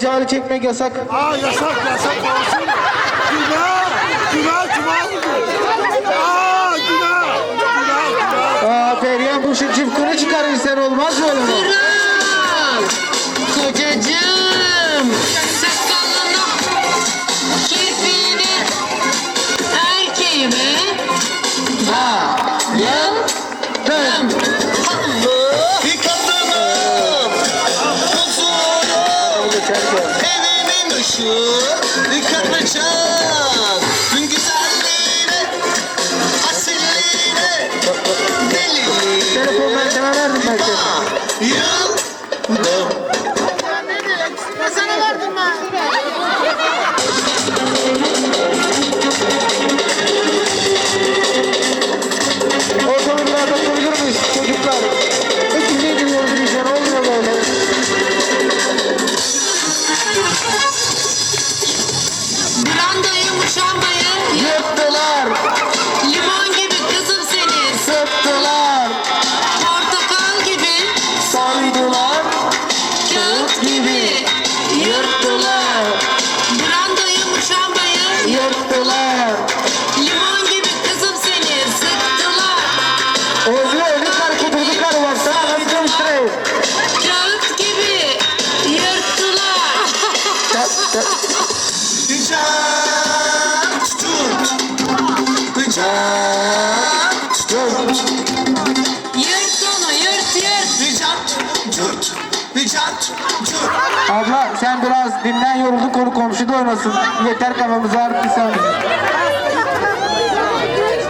ecali çekmek yasak. Aa yasak yasak olsun. Günah. Günah günah. Aa günah. Günah günah. Aa, Perihan bu işin çiftini çıkarır sen olmaz böyle mi? Kral! Kocacığım! Sakalını, kirpiğini, erkeğimi Ben. Bir kadınım Huzurum Evimin ışığı Dikkat ve karar vermektedir. Can tut Yırt onu, yırt yırt. Tut Can tut Abla sen biraz dinlen yorulduk konu komşuda oynasın. Yeter kafamızı ağrıttı sen.